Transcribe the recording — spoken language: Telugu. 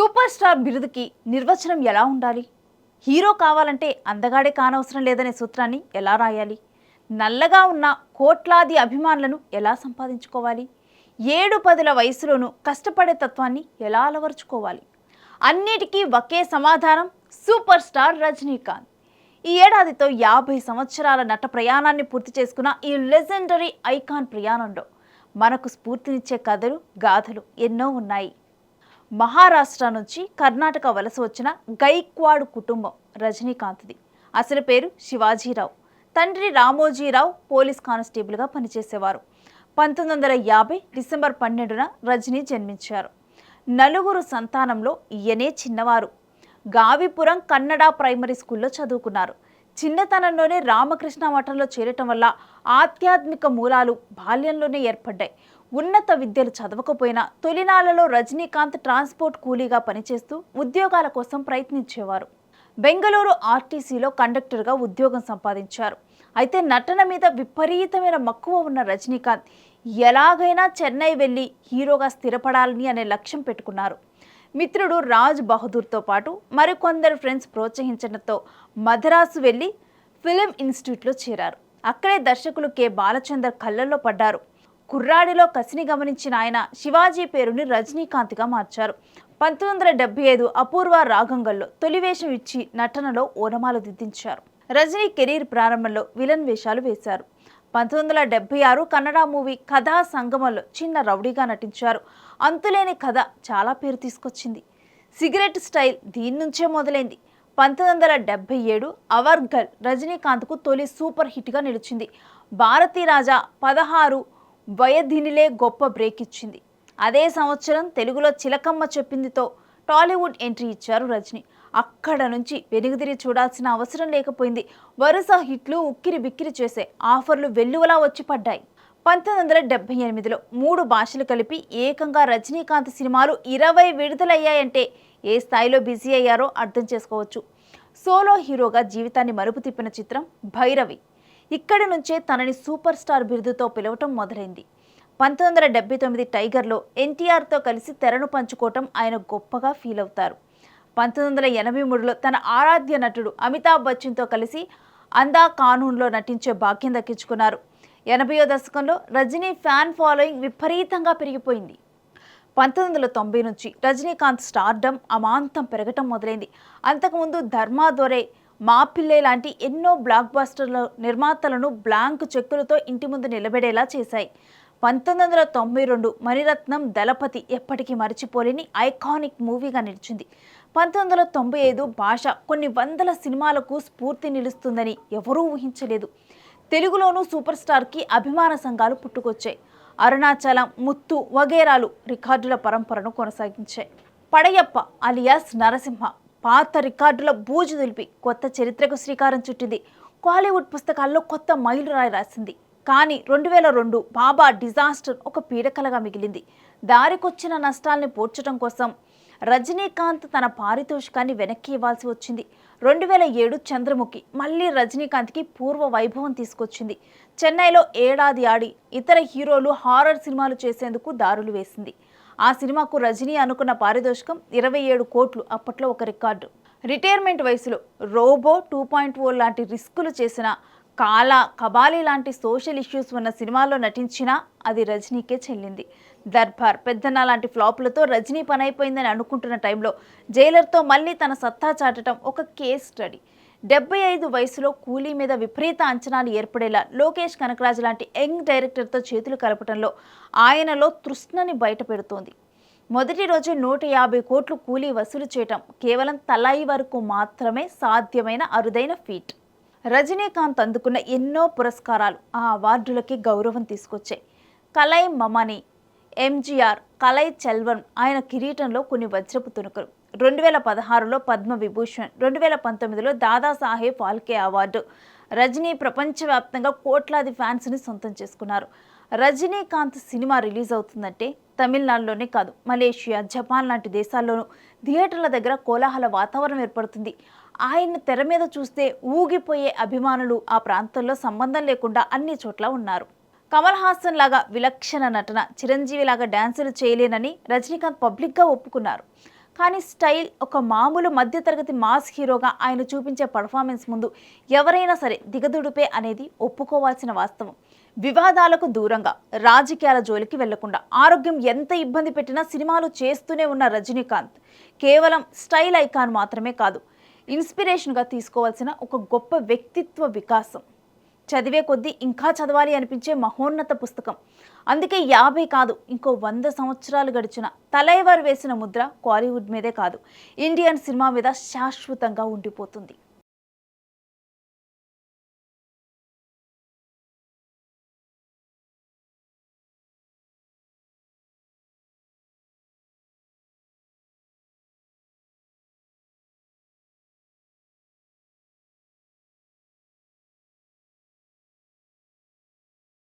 సూపర్ స్టార్ బిరుదుకి నిర్వచనం ఎలా ఉండాలి? హీరో కావాలంటే అందగాడే కానవసరం లేదనే సూత్రాన్ని ఎలా రాయాలి? నల్లగా ఉన్న కోట్లాది అభిమానులను ఎలా సంపాదించుకోవాలి? ఏడు పదుల వయసులోనూ కష్టపడే తత్వాన్ని ఎలా అలవరుచుకోవాలి? అన్నిటికీ ఒకే సమాధానం సూపర్ స్టార్ రజనీకాంత్. ఈ ఏడాదితో యాభై సంవత్సరాల నట ప్రయాణాన్ని పూర్తి చేసుకున్న ఈ లెజెండరీ ఐకాన్ ప్రయాణంలో మనకు స్ఫూర్తినిచ్చే కథలు గాథలు ఎన్నో ఉన్నాయి. మహారాష్ట్ర నుంచి కర్ణాటక వలస వచ్చిన గైక్వాడ్ కుటుంబం రజనీకాంత్ది. అసలు పేరు శివాజీరావు. తండ్రి రామోజీరావు పోలీస్ కానిస్టేబుల్గా పనిచేసేవారు. పంతొమ్మిది వందల యాభై డిసెంబర్ పన్నెండున రజనీ జన్మించారు. నలుగురు సంతానంలో ఈయనే చిన్నవారు. గావిపురం కన్నడ ప్రైమరీ స్కూల్లో చదువుకున్నారు. చిన్నతనంలోనే రామకృష్ణ మఠంలో చేరటం వల్ల ఆధ్యాత్మిక మూలాలు బాల్యంలోనే ఏర్పడ్డాయి. ఉన్నత విద్యలు చదవకపోయినా తొలినాళ్ళలో రజనీకాంత్ ట్రాన్స్పోర్ట్ కూలీగా పనిచేస్తూ ఉద్యోగాల కోసం ప్రయత్నించేవారు. బెంగళూరు ఆర్టీసీలో కండక్టర్గా ఉద్యోగం సంపాదించారు. అయితే నటన మీద విపరీతమైన మక్కువ ఉన్న రజనీకాంత్ ఎలాగైనా చెన్నై వెళ్ళి హీరోగా స్థిరపడాలని అనే లక్ష్యం పెట్టుకున్నారు. మిత్రుడు రాజ్ బహదూర్తో పాటు మరికొందరు ఫ్రెండ్స్ ప్రోత్సహించడంతో మద్రాసు వెళ్ళి ఫిలిం ఇన్స్టిట్యూట్లో చేరారు. అక్కడే దర్శకులు కె. బాలచందర్ కళ్ళల్లో పడ్డారు. కుర్రాడిలో కసిని గమనించిన ఆయన శివాజీ పేరుని రజనీకాంత్గా మార్చారు. పంతొమ్మిది వందల డెబ్బై ఐదు అపూర్వ రాగంగల్లో తొలివేషం ఇచ్చి నటనలో ఓనమాలు దిద్దించారు. రజనీ కెరీర్ ప్రారంభంలో విలన్ వేషాలు వేశారు. పంతొమ్మిది వందల డెబ్బై ఆరు కన్నడ మూవీ కథా సంగమంలో చిన్న రౌడీగా నటించారు. అంతులేని కథ చాలా పేరు తీసుకొచ్చింది. సిగరెట్ స్టైల్ దీని నుంచే మొదలైంది. పంతొమ్మిది వందల డెబ్బై ఏడు అవర్ గర్ల్ రజనీకాంత్కు తొలి సూపర్ హిట్గా నిలిచింది. భారతీ రాజా పదహారు వయధినిలే గొప్ప బ్రేక్ ఇచ్చింది అదే సంవత్సరం తెలుగులో చిలకమ్మ చెప్పిందితో టాలీవుడ్ ఎంట్రీ ఇచ్చారు రజనీ. అక్కడ నుంచి వెనుగుదిరి చూడాల్సిన అవసరం లేకపోయింది. వరుస హిట్లు ఉక్కిరి బిక్కిరి చేసే ఆఫర్లు వెల్లువలా వచ్చి పడ్డాయి. పంతొమ్మిది వందల డెబ్బై ఎనిమిదిలో మూడు భాషలు కలిపి ఏకంగా రజనీకాంత్ సినిమాలు ఇరవై విడుదలయ్యాయంటే ఏ స్థాయిలో బిజీ అయ్యారో అర్థం చేసుకోవచ్చు. సోలో హీరోగా జీవితాన్ని మరుపు తిప్పిన చిత్రం భైరవి. ఇక్కడి నుంచే తనని సూపర్ స్టార్ బిరుదుతో పిలవటం మొదలైంది. పంతొమ్మిది వందల డెబ్బై తొమ్మిది టైగర్లో ఎన్టీఆర్తో కలిసి తెరను పంచుకోవటం ఆయన గొప్పగా ఫీల్ అవుతారు. పంతొమ్మిది వందల ఎనభై మూడులో తన ఆరాధ్య నటుడు అమితాబ్ బచ్చన్తో కలిసి అందా కానూన్లో నటించే భాగ్యం దక్కించుకున్నారు. ఎనభయో దశకంలో రజనీ ఫ్యాన్ ఫాలోయింగ్ విపరీతంగా పెరిగిపోయింది. పంతొమ్మిది వందల తొంభై నుంచి రజనీకాంత్ స్టార్డమ్ అమాంతం పెరగటం మొదలైంది. అంతకుముందు ధర్మా దొరే మా పిల్లే లాంటి ఎన్నో బ్లాక్ బాస్టర్ల నిర్మాతలను బ్లాంక్ చెక్కులతో ఇంటి ముందు నిలబెడేలా చేశాయి. పంతొమ్మిది వందల తొంభై రెండు మణిరత్నం దళపతి ఎప్పటికీ మరచిపోలేని ఐకానిక్ మూవీగా నిలిచింది. పంతొమ్మిది వందల తొంభై ఐదు భాష కొన్ని వందల సినిమాలకు స్ఫూర్తి నిలుస్తుందని ఎవరూ ఊహించలేదు. తెలుగులోనూ సూపర్ స్టార్కి అభిమాన సంఘాలు పుట్టుకొచ్చాయి. అరుణాచలం ముత్తు వగేరాలు రికార్డుల పరంపరను కొనసాగించాయి. పడయప్ప అలియాస్ నరసింహ పాత రికార్డుల బూజు దులిపి కొత్త చరిత్రకు శ్రీకారం చుట్టింది. కాలీవుడ్ పుస్తకాల్లో కొత్త మైలురాయి రాసింది. కానీ రెండు వేల రెండు బాబా డిజాస్టర్ ఒక పీడకలగా మిగిలింది. దారికొచ్చిన నష్టాల్ని పూడ్చడం కోసం రజనీకాంత్ తన పారితోషికాన్ని వెనక్కి ఇవ్వాల్సి వచ్చింది. రెండు వేల ఏడు చంద్రముఖి మళ్ళీ రజనీకాంత్కి పూర్వ వైభవం తీసుకొచ్చింది. చెన్నైలో ఏడాది ఆడి ఇతర హీరోలు హారర్ సినిమాలు చేసేందుకు దారులు వేసింది. ఆ సినిమాకు రజనీ అనుకున్న పారితోషికం ఇరవై ఏడు కోట్లు అప్పట్లో ఒక రికార్డు. రిటైర్మెంట్ వయసులో రోబో టూ పాయింట్ ఓ లాంటి రిస్కులు చేసిన కాలా కబాలి లాంటి సోషల్ ఇష్యూస్ ఉన్న సినిమాల్లో నటించినా అది రజనీకే చెల్లింది. దర్బార్ పెద్దన్న లాంటి ఫ్లాపులతో రజనీ పని అయిపోయిందని అనుకుంటున్న టైంలో జైలర్తో మళ్ళీ తన సత్తా చాటడం ఒక కేస్ స్టడీ. డెబ్బై ఐదు వయసులో కూలీ మీద విపరీత అంచనాలు ఏర్పడేలా లోకేష్ కనకరాజు లాంటి యంగ్ డైరెక్టర్తో చేతులు కలపడంలో ఆయనలో తృష్ణని బయటపెడుతోంది. మొదటి రోజు నూట యాభై కోట్లు కూలీ వసూలు చేయటం కేవలం తలాయి వరకు మాత్రమే సాధ్యమైన అరుదైన ఫీట్. రజనీకాంత్ అందుకున్న ఎన్నో పురస్కారాలు ఆ అవార్డులకి గౌరవం తీసుకొచ్చాయి. కలై మమని ఎంజీఆర్ కలై చెల్వన్ ఆయన కిరీటంలో కొన్ని వజ్రపు తునుకులు రెండు వేల పదహారులో పద్మ విభూషణ్ రెండు వేల పంతొమ్మిదిలో దాదాసాహెబ్ ఫాల్కే అవార్డు. రజనీ ప్రపంచవ్యాప్తంగా కోట్లాది ఫ్యాన్స్ని సొంతం చేసుకున్నారు. రజనీకాంత్ సినిమా రిలీజ్ అవుతుందంటే తమిళనాడులోనే కాదు మలేషియా జపాన్ లాంటి దేశాల్లోనూ థియేటర్ల దగ్గర కోలాహల వాతావరణం ఏర్పడుతుంది. ఆయన తెర మీద చూస్తే ఊగిపోయే అభిమానులు ఆ ప్రాంతంలో సంబంధం లేకుండా అన్ని చోట్ల ఉన్నారు. కమల్ హాసన్ లాగా విలక్షణ నటన చిరంజీవి లాగా డ్యాన్సులు చేయలేనని రజనీకాంత్ పబ్లిక్గా ఒప్పుకున్నారు. కానీ స్టైల్ ఒక మామూలు మధ్యతరగతి మాస్ హీరోగా ఆయన చూపించే పర్ఫార్మెన్స్ ముందు ఎవరైనా సరే దిగదుడుపే అనేది ఒప్పుకోవాల్సిన వాస్తవం. వివాదాలకు దూరంగా రాజకీయాల జోలికి వెళ్ళకుండా ఆరోగ్యం ఎంత ఇబ్బంది పెట్టినా సినిమాలు చేస్తూనే ఉన్న రజనీకాంత్ కేవలం స్టైల్ ఐకాన్ మాత్రమే కాదు ఇన్స్పిరేషన్గా తీసుకోవాల్సిన ఒక గొప్ప వ్యక్తిత్వ వికాసం. చదివే కొద్దీ ఇంకా చదవాలి అనిపించే మహోన్నత పుస్తకం. అందుకే యాభై కాదు ఇంకో వంద సంవత్సరాలు గడిచిన తలైవారు వేసిన ముద్ర కాలీవుడ్ మీదే కాదు. ఇండియన్ సినిమా మీద శాశ్వతంగా ఉండిపోతుంది.